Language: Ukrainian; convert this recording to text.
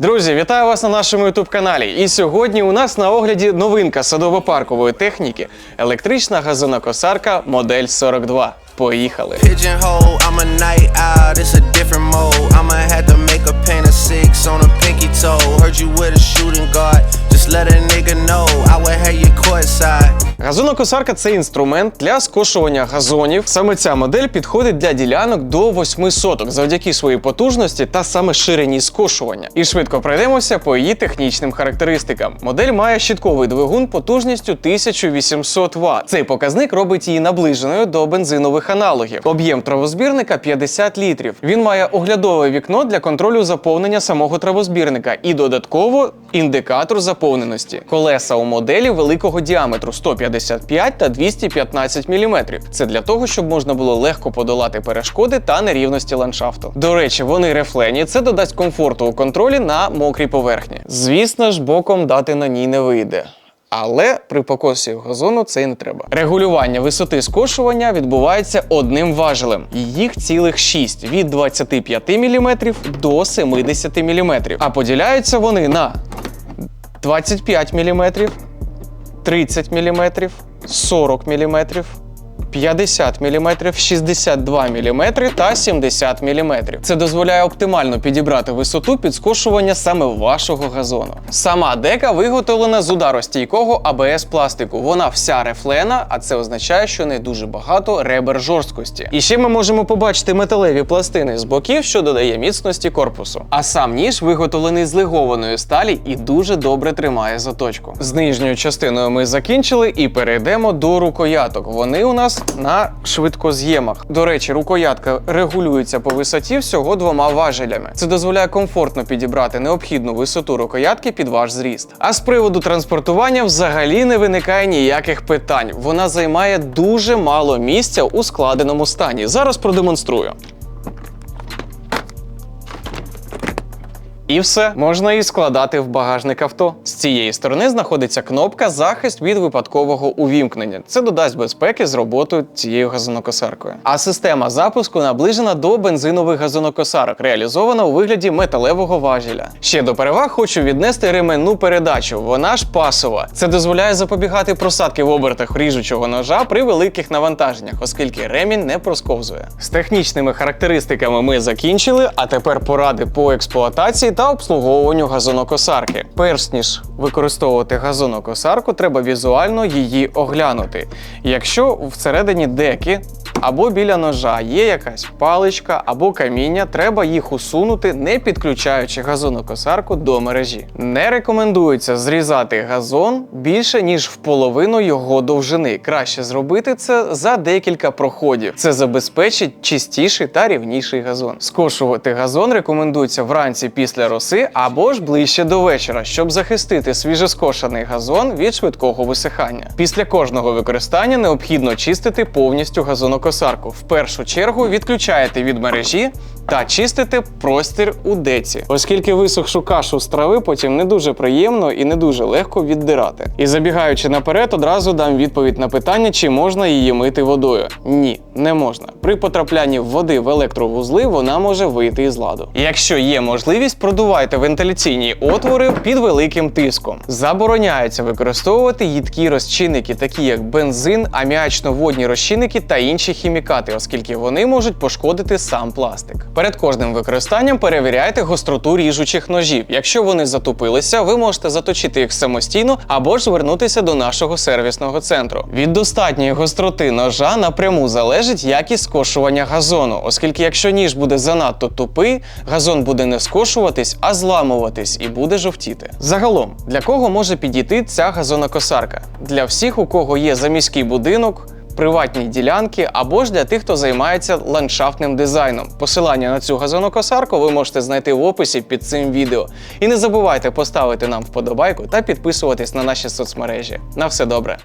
Друзі, вітаю вас на нашому youtube каналі. І сьогодні у нас на огляді новинка садово-паркової техніки електрична газонокосарка модель 42. Поїхали! Let a. Газонокосарка це інструмент для скошування газонів. Саме ця модель підходить для ділянок до 8 соток завдяки своїй потужності та саме ширині скошування. І швидко пройдемося по її технічним характеристикам. Модель має щитковий двигун потужністю 1800 Вт. Цей показник робить її наближеною до бензинових аналогів. Об'єм травозбірника 50 літрів. Він має оглядове вікно для контролю заповнення самого травозбірника і додатково індикатор заповненості. Колеса у моделі великого діаметру 155 та 215 мм. Це для того, щоб можна було легко подолати перешкоди та нерівності ландшафту. До речі, вони рефлені, це додасть комфорту у контролі на мокрій поверхні. Звісно ж, боком дати на ній не вийде. Але при покосі газону це й не треба. Регулювання висоти скошування відбувається одним важелем. Їх цілих 6 від 25 мм до 70 мм. А поділяються вони на 25 мм, 30 мм, 40 мм, 50 мм, 62 мм та 70 мм. Це дозволяє оптимально підібрати висоту під скошування саме вашого газону. Сама дека виготовлена з ударостійкого АБС пластику. Вона вся рефлена, а це означає, що не дуже багато ребер жорсткості. І ще ми можемо побачити металеві пластини з боків, що додає міцності корпусу. А сам ніж виготовлений з легованої сталі і дуже добре тримає заточку. З нижньою частиною ми закінчили і перейдемо до рукояток. Вони у нас на швидкоз'ємах. До речі, рукоятка регулюється по висоті всього двома важелями. Це дозволяє комфортно підібрати необхідну висоту рукоятки під ваш зріст. А з приводу транспортування взагалі не виникає ніяких питань. Вона займає дуже мало місця у складеному стані. Зараз продемонструю. І все можна і складати в багажник авто. З цієї сторони знаходиться кнопка захист від випадкового увімкнення. Це додасть безпеки з роботою цією газонокосаркою. А система запуску наближена до бензинових газонокосарок, реалізована у вигляді металевого важеля. Ще до переваг хочу віднести ременну передачу. Вона ж пасова. Це дозволяє запобігати просадки в обертах ріжучого ножа при великих навантаженнях, оскільки ремінь не просковзує. З технічними характеристиками ми закінчили, а тепер поради по експлуатації та обслуговуванню газонокосарки. Перш ніж використовувати газонокосарку, треба візуально її оглянути. Якщо всередині деки або біля ножа є якась паличка або каміння, треба їх усунути, не підключаючи газонокосарку до мережі. Не рекомендується зрізати газон більше ніж в половину його довжини. Краще зробити це за декілька проходів. Це забезпечить чистіший та рівніший газон. Скошувати газон рекомендується вранці після роси або ж ближче до вечора, щоб захистити свіжескошений газон від швидкого висихання. Після кожного використання необхідно чистити повністю газонокосарку. В першу чергу відключаєте від мережі та чистите простір у деці, оскільки висохшу кашу з трави потім не дуже приємно і не дуже легко віддирати. І забігаючи наперед, одразу дам відповідь на питання, чи можна її мити водою. Ні, не можна. При потраплянні води в електровузли вона може вийти із ладу. Якщо є можливість, продувайте вентиляційні отвори під великим тиском. Забороняється використовувати їдкі розчинники, такі як бензин, аміачно-водні розчинники та інші хімікати, оскільки вони можуть пошкодити сам пластик. Перед кожним використанням перевіряйте гостроту ріжучих ножів. Якщо вони затупилися, ви можете заточити їх самостійно або ж звернутися до нашого сервісного центру. Від достатньої гостроти ножа напряму залежить якість скошування газону, оскільки якщо ніж буде занадто тупий, газон буде не скошуватись, а зламуватись і буде жовтіти. Загалом, для кого може підійти ця газонокосарка? Для всіх, у кого є заміський будинок. Приватні ділянки або ж для тих, хто займається ландшафтним дизайном. Посилання на цю газонокосарку ви можете знайти в описі під цим відео. І не забувайте поставити нам вподобайку та підписуватись на наші соцмережі. На все добре!